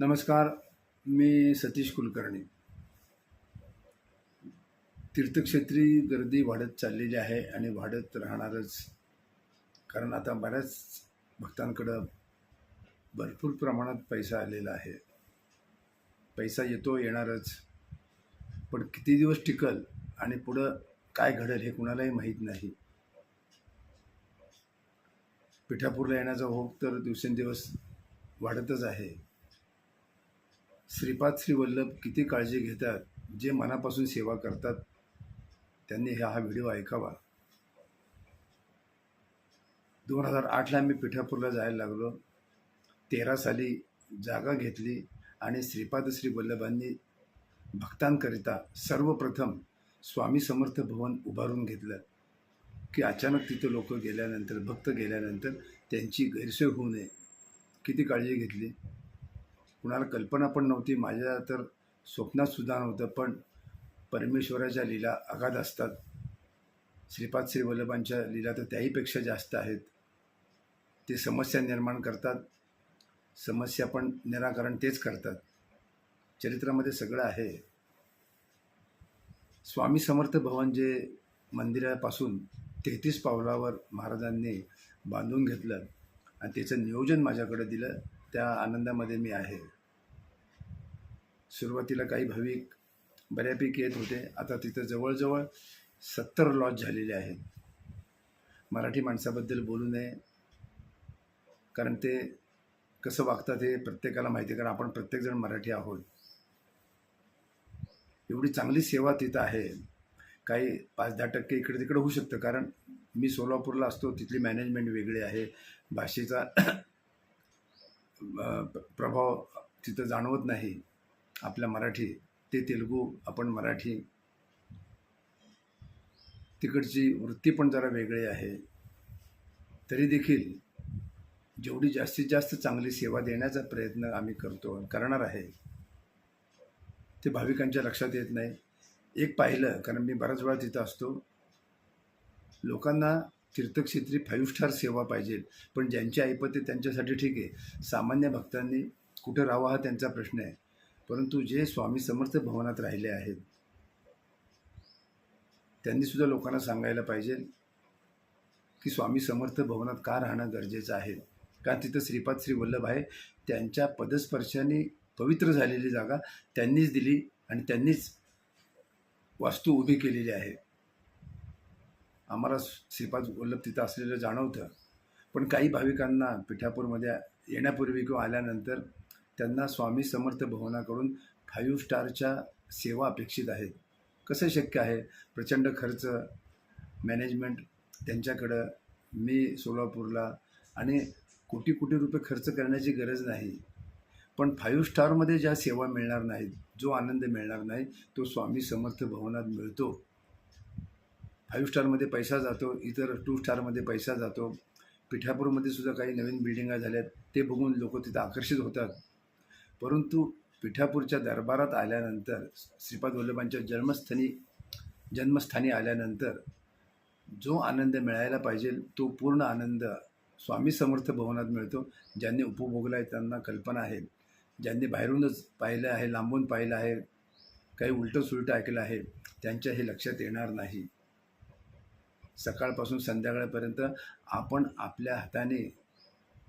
नमस्कार मी सतीश कुलकर्णी. तीर्थक्षेत्री गर्दी वाढत चाललेली आहे आणि वाढत राहणारच. कारण आता बऱ्याच भक्तांकडं भरपूर प्रमाणात पैसा आलेला आहे. पैसा येतो येणारच. पण किती दिवस टिकल आणि पुढं काय घडेल हे कुणालाही माहीत नाही. पिठापूरला येण्याचा होप तर दिवसेंदिवस वाढतच आहे. श्रीपाद श्री वल्लभ किती काळजी घेतात जे मनापासून सेवा करतात त्यांनी हा हा व्हिडिओ ऐकावा. दोन हजार आठला मी पिठापूरला जायला लागलो. तेरा साली जागा घेतली आणि श्रीपाद श्री वल्लभांनी भक्तांकरिता सर्वप्रथम स्वामी समर्थ भवन उभारून घेतलं की अचानक तिथं लोक गेल्यानंतर भक्त गेल्यानंतर त्यांची गैरसोय होऊ नये. किती काळजी घेतली? कुणाला कल्पना पण नव्हती. माझ्या तर स्वप्नातसुद्धा नव्हतं पण परमेश्वराच्या लीला अगाध असतात. श्रीपाद श्री वल्लभांच्या लीला तर त्याहीपेक्षा जास्त आहेत. ते समस्या निर्माण करतात. समस्या पण निराकरण तेच करतात. चरित्रामध्ये सगळं आहे. स्वामी समर्थ भवन जे मंदिरापासून तेहतीस पावलावर महाराजांनी बांधून घेतलं आणि त्याचं नियोजन माझ्याकडे दिलं त्या आनंदामध्ये मी आहे. सुरुवातीला काही भाविक बऱ्यापैकी येत होते. आता तिथं जवळजवळ सत्तर लॉज झालेले आहेत. मराठी माणसाबद्दल बोलू नये. कारण ते कसं वागतात हे प्रत्येकाला माहिती आहे. कारण आपण प्रत्येकजण मराठी आहोत. एवढी चांगली सेवा तिथं आहे. काही पाच दहा टक्के इकडे तिकडे होऊ शकतं. कारण मी सोलापूरला असतो. तिथली मॅनेजमेंट वेगळी आहे. भाषेचा प्रभाव तिथं जाणवत नाही. आपल्या मराठी ते तेलुगू आपण मराठी तिकडची वृत्ती पण जरा वेगळी आहे. तरी देखील जेवढी जास्तीत जास्त चांगली सेवा देण्याचा प्रयत्न आम्ही करतो करणार आहे ते भाविकांच्या लक्षात येत नाही. एक पाहिलं कारण मी बराच वेळा तिथं असतो लोकांना तीर्थक्षेत्री फाईव्ह स्टार सेवा पाहिजे पण ज्यांची ऐपत आहे त्यांच्यासाठी ठीक आहे. सामान्य भक्तांनी कुठं राहावं हा त्यांचा प्रश्न आहे. परंतु जे स्वामी समर्थ भवनात राहिले आहेत त्यांनी सुद्धा लोकांना सांगायला पाहिजे की स्वामी समर्थ भवनात का राहणं गरजेचं आहे? कारण तिथं श्रीपाद श्री वल्लभ आहे त्यांच्या पदस्पर्शाने पवित्र झालेली जागा त्यांनीच दिली आणि त्यांनीच वास्तू उभी केलेली आहे. आम्हाला श्रीपाद वल्लभ तिथं असलेलं जाणवतं. पण काही भाविकांना पिठापूरमध्ये येण्यापूर्वी किंवा आल्यानंतर त्यांना स्वामी समर्थ भवनाकडून फाईव्ह स्टारच्या सेवा अपेक्षित आहेत. कसं शक्य आहे? प्रचंड खर्च मॅनेजमेंट त्यांच्याकडं मी सोलापूरला आणि कोटी कोटी रुपये खर्च करण्याची गरज नाही. पण फाईव्ह स्टारमध्ये ज्या सेवा मिळणार नाहीत जो आनंद मिळणार नाही तो स्वामी समर्थ भवनात मिळतो. फाईव्ह स्टारमध्ये पैसा जातो इतर टू स्टारमध्ये पैसा जातो. पिठापूरमध्ये सुद्धा काही नवीन बिल्डिंगा झाल्यात ते बघून लोक तिथं आकर्षित होतात. परंतु पिठापूरच्या दरबारात आल्यानंतर श्रीपाद वल्लभांच्या जन्मस्थानी जन्मस्थानी आल्यानंतर जो आनंद मिळायला पाहिजे तो पूर्ण आनंद स्वामी समर्थ भवनात मिळतो ज्यांनी उपभोगला आहे त्यांना कल्पना आहे. ज्यांनी बाहेरूनच पाहिलं आहे लांबून पाहिलं आहे काही उलटं सुलटं ऐकलं आहे त्यांच्या हे लक्षात येणार नाही. सकाळपासून संध्याकाळपर्यंत आपण आपल्या हाताने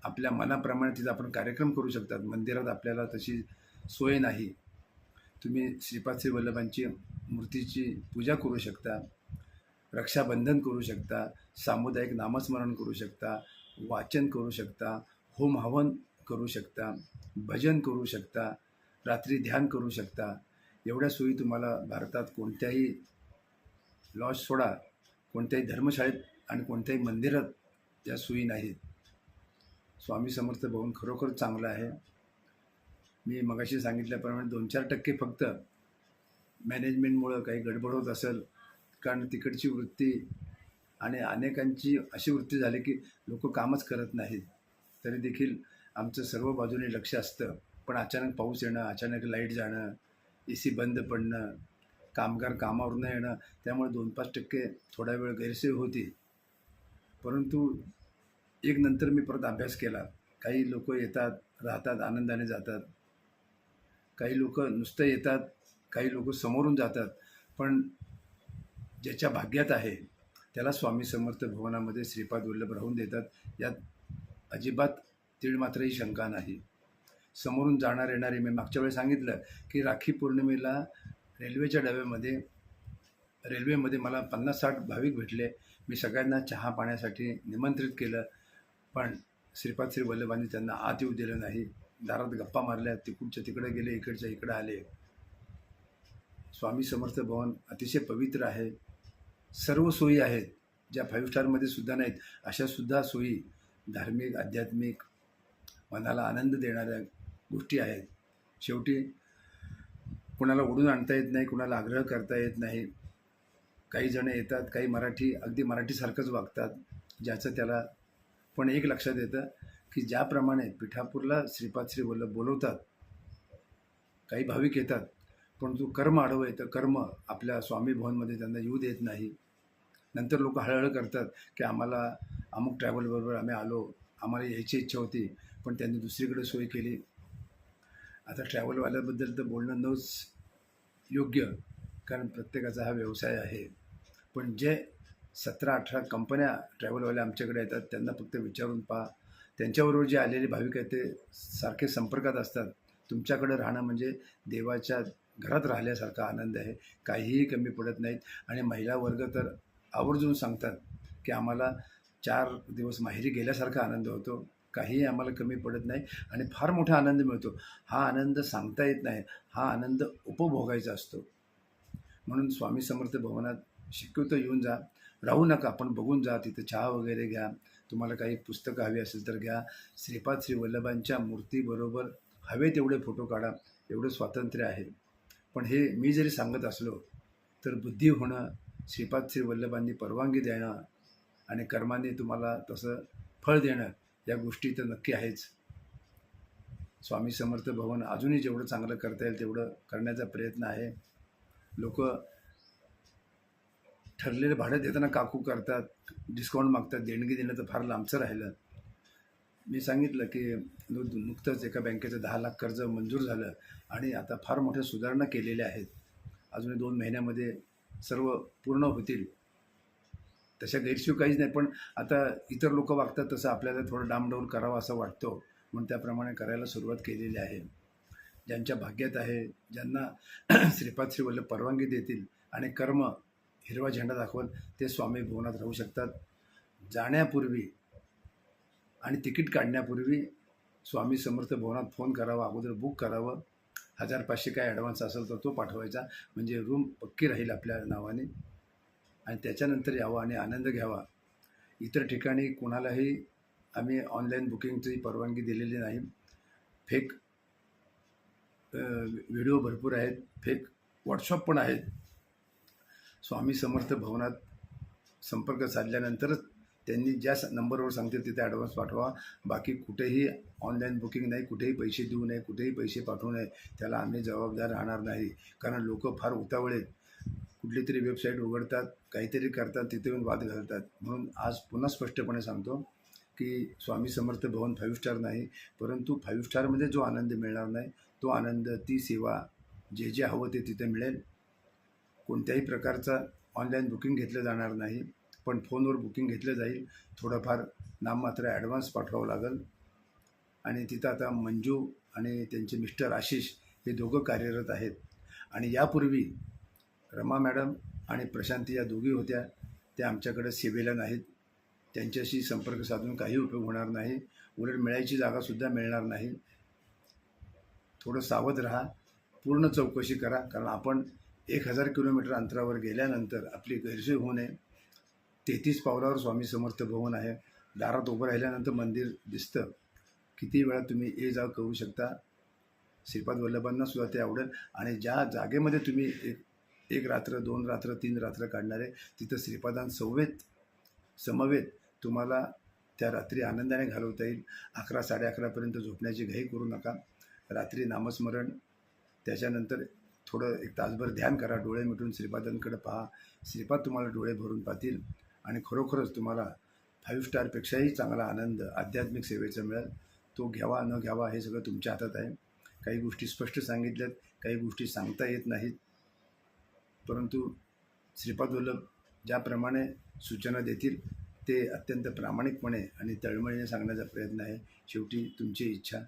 आपल्या मनाप्रमाणे तिथं आपण कार्यक्रम करू शकतात. मंदिरात आपल्याला तशी सोय नाही. तुम्ही श्रीपाद श्री वल्लभांची मूर्तीची पूजा करू शकता रक्षाबंधन करू शकता सामुदायिक नामस्मरण करू शकता वाचन करू शकता होम हवन करू शकता भजन करू शकता रात्री ध्यान करू शकता. एवढ्या सोयी तुम्हाला भारतात कोणत्याही लॉज सोडा कोणत्याही धर्मशाळेत आणि कोणत्याही मंदिरात त्या सोयी नाहीत. स्वामी समर्थ भवन खरोखर चांगलं आहे. मी मगाशी सांगितल्याप्रमाणे दोन चार टक्के फक्त मॅनेजमेंटमुळं काही गडबड होत असेल कारण तिकडची वृत्ती आणि अनेकांची अशी वृत्ती झाली की लोक कामच करत नाहीत. तरी देखील आमचं सर्व बाजूने लक्ष असतं. पण अचानक पाऊस येणं अचानक लाइट जाणं ए सी बंद पडणं कामगार कामावर न येणं त्यामुळे दोन पाच टक्के थोडा वेळ गैरसोय होती. परंतु एक नंतर मी परत अभ्यास केला. काही लोक येतात राहतात आनंदाने जातात. काही लोक नुसतं येतात काही लोक समोरून जातात. पण ज्याच्या भाग्यात आहे त्याला स्वामी समर्थ भवनामध्ये श्रीपाद वल्लभ राहून देतात. यात अजिबात तीळ मात्रही शंका नाही. समोरून जाणार येणारे मी मागच्या वेळेस सांगितलं की राखी पौर्णिमेला रेल्वेच्या डब्यामध्ये रेल्वेमध्ये मला पन्नास साठ भाविक भेटले. मी सगळ्यांना चहा पाण्यासाठी निमंत्रित केलं. पण श्रीपाद श्री वल्लभांनी त्यांना आत येऊ दिलं नाही. दारात गप्पा मारल्या तिकडच्या तिकडे गेले इकडच्या इकडे आले. स्वामी समर्थ भवन अतिशय पवित्र आहे. सर्व सोयी आहेत ज्या फाईव्ह स्टारमध्ये सुद्धा नाहीत अशा सुद्धा सोयी धार्मिक आध्यात्मिक मनाला आनंद देणाऱ्या गोष्टी आहेत. शेवटी कुणाला ओढून आणता येत नाही कुणाला आग्रह करता येत नाही. काही जण येतात काही मराठी अगदी मराठीसारखंच वागतात ज्याचं त्याला पण एक लक्षात येतं की ज्याप्रमाणे पिठापूरला श्रीपाद श्री वल्लभ बोलवतात काही भाविक येतात पण कर्म आडवं येतं कर्म आपल्या स्वामी भवनमध्ये त्यांना येऊ देत नाही. नंतर लोक हळहळ करतात की आम्हाला अमुक ट्रॅव्हलबरोबर आम्ही आलो आम्हाला यायची इच्छा होती पण त्यांनी दुसरीकडे सोय केली. आता ट्रॅव्हलवाल्याबद्दल तर बोलणं नच योग्य कारण प्रत्येकाचा हा व्यवसाय आहे. पण जे सतरा अठरा कंपन्या ट्रॅव्हलवाल्या आमच्याकडे येतात. त्यांना फक्त विचारून पहा. त्यांच्याबरोबर जे आलेले भाविक आहेत ते सारखे संपर्कात असतात. तुमच्याकडं राहणं म्हणजे देवाच्या घरात राहिल्यासारखा आनंद आहे. काहीही कमी पडत नाहीत. आणि महिला वर्ग तर आवर्जून सांगतात की आम्हाला चार दिवस माहेरी गेल्यासारखा आनंद होतो. काहीही आम्हाला कमी पडत नाही आणि फार मोठा आनंद मिळतो. हा आनंद सांगता येत नाही. हा आनंद उपभोगायचा असतो. म्हणून स्वामी समर्थ भवनात शक्यतो येऊन जा. राहू नका पण बघून जा तिथं चहा वगैरे घ्या तुम्हाला काही पुस्तकं हवी असेल तर घ्या. श्रीपाद श्री वल्लभांच्या मूर्तीबरोबर हवे तेवढे फोटो काढा एवढं स्वातंत्र्य आहे. पण हे मी जरी सांगत असलो तर बुद्धी होणं श्रीपाद श्री वल्लभांनी परवानगी देणं आणि कर्माने तुम्हाला तसं फळ देणं या गोष्टी तर नक्की आहेच. स्वामी समर्थ भवन अजूनही जेवढं चांगलं करता येईल तेवढं करण्याचा प्रयत्न आहे. लोक ठरलेलं भाडं देताना काकू करतात डिस्काउंट मागतात देणगी देणं तर फार लांबचं राहिलं. मी सांगितलं की नु नुकतंच एका बँकेचं दहा लाख कर्ज मंजूर झालं आणि आता फार मोठ्या सुधारणा केलेल्या आहेत. अजून दोन महिन्यामध्ये सर्व पूर्ण होतील. तशा गैरशिव काहीच नाही पण आता इतर लोक वागतात तसं आपल्याला थोडं डामडौल करावं असं वाटतो. म्हणून त्याप्रमाणे करायला सुरुवात केलेली आहे. ज्यांच्या भाग्यात आहे ज्यांना श्रीपाद श्रीवल्लभ परवानगी देतील आणि कर्म हिरवा झेंडा दाखवून ते स्वामी भवनात राहू शकतात. जाण्यापूर्वी आणि तिकीट काढण्यापूर्वी स्वामी समर्थ भवनात फोन करावा अगोदर बुक करावं. हजार पाचशे काय ॲडव्हान्स असेल तर तो पाठवायचा. म्हणजे रूम पक्की राहील आपल्या नावाने. आणि त्याच्यानंतर यावं आणि आनंद घ्यावा. इतर ठिकाणी कुणालाही आम्ही ऑनलाईन बुकिंगची परवानगी दिलेली नाही. फेक व्हिडिओ भरपूर आहेत. फेक व्हॉट्सअप पण आहेत. स्वामी समर्थ भवनात संपर्क साधल्यानंतरच त्यांनी ज्या नंबरवर सांगतील तिथे ॲडव्हान्स पाठवा. बाकी कुठेही ऑनलाईन बुकिंग नाही कुठेही पैसे देऊ नये कुठेही पैसे पाठवू नये त्याला आम्ही जबाबदार राहणार नाही. कारण लोक फार उतावळे कुठली तरी वेबसाईट उघडतात काहीतरी करतात तिथे येऊन वाद घालतात. म्हणून आज पुन्हा स्पष्टपणे सांगतो की स्वामी समर्थ भवन फाईव्ह स्टार नाही परंतु फाईव्ह स्टारमध्ये जो आनंद मिळणार नाही तो आनंद ती सेवा जे जे हवं ते तिथे मिळेल. कोणत्याही प्रकारचा ऑनलाईन बुकिंग घेतलं जाणार नाही पण फोनवर बुकिंग घेतलं जाईल. थोडंफार नाममात्र ॲडव्हान्स पाठवावं लागेल. आणि तिथं आता मंजू आणि त्यांचे मिस्टर आशिष हे दोघं कार्यरत आहेत. आणि यापूर्वी रमा मॅडम आणि प्रशांती या दोघी होत्या. त्या आमच्याकडे सेवेला नाहीत त्यांच्याशी संपर्क साधून काही उपयोग होणार नाही. उलट मिळायची जागासुद्धा मिळणार नाही. थोडं सावध राहा. पूर्ण चौकशी करा. कारण आपण एक हजार किलोमीटर अंतरावर गेल्यानंतर आपली गैरसोय होऊ नये. तेहतीस पावलावर स्वामी समर्थ भवन आहे. दारात उभं राहिल्यानंतर मंदिर दिसतं. किती वेळा तुम्ही ये जा करू शकता. श्रीपाद वल्लभांना सुद्धा ते आवडेल. आणि ज्या जागेमध्ये तुम्ही एक एक रात्र दोन रात्र तीन रात्र काढणार आहे तिथं श्रीपादांसवेत समवेत तुम्हाला त्या रात्री आनंदाने घालवता येईल. अकरा साडे अकरापर्यंत झोपण्याची घाई करू नका. रात्री नामस्मरण. त्याच्यानंतर थोडं एक तासभर ध्यान करा डोळे मिटून श्रीपादांकडे पहा. श्रीपाद तुम्हाला डोळे भरून पाहतील आणि खरोखरच तुम्हाला फाईव्ह स्टारपेक्षाही चांगला आनंद आध्यात्मिक सेवेचा मिळेल. तो घ्यावा न घ्यावा हे सगळं तुमच्या हातात आहे. काही गोष्टी स्पष्ट सांगितल्यात काही गोष्टी सांगता येत नाहीत. परंतु श्रीपाद वल्लभ ज्याप्रमाणे सूचना देतील ते अत्यंत प्रामाणिकपणे आणि तळमळीने सांगण्याचा प्रयत्न आहे. शेवटी तुमची इच्छा